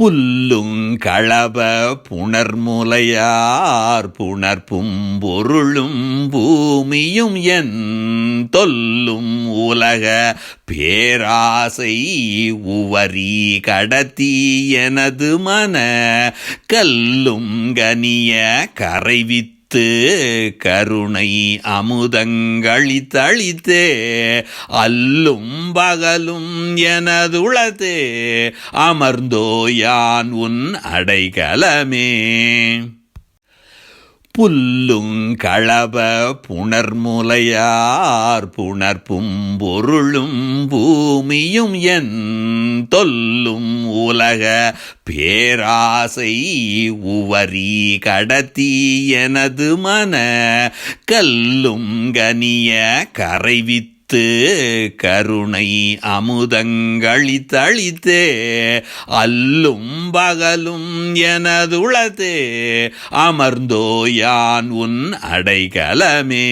புல்லுங்களப புணர்முலையார் புணர்ப்பும் பொருளும் பூமியும் என் தொல்லும் உலக பேராசை உவரி கடத்தி எனது மன கல்லும் கனிய கரைவித்து அளித்து கருணை அமுதங்களித்தளித்தே அல்லும் பகலும் எனதுளதே அமர்ந்தோ யான் உன் அடைகலமே. புல்லுங்களப புணர்முலையார் புணர்ப்பும் பொருளும் பூமியும் என் தொல்லும் உலக பேராசை உவரி கடத்தி எனது மன கல்லும் கனிய கரைவித்து அளித்து கருணை அமுதங்களித்தளித்தே அல்லும் பகலும் எனதுளதே அமர்ந்தோ யான் உன் அடைகலமே.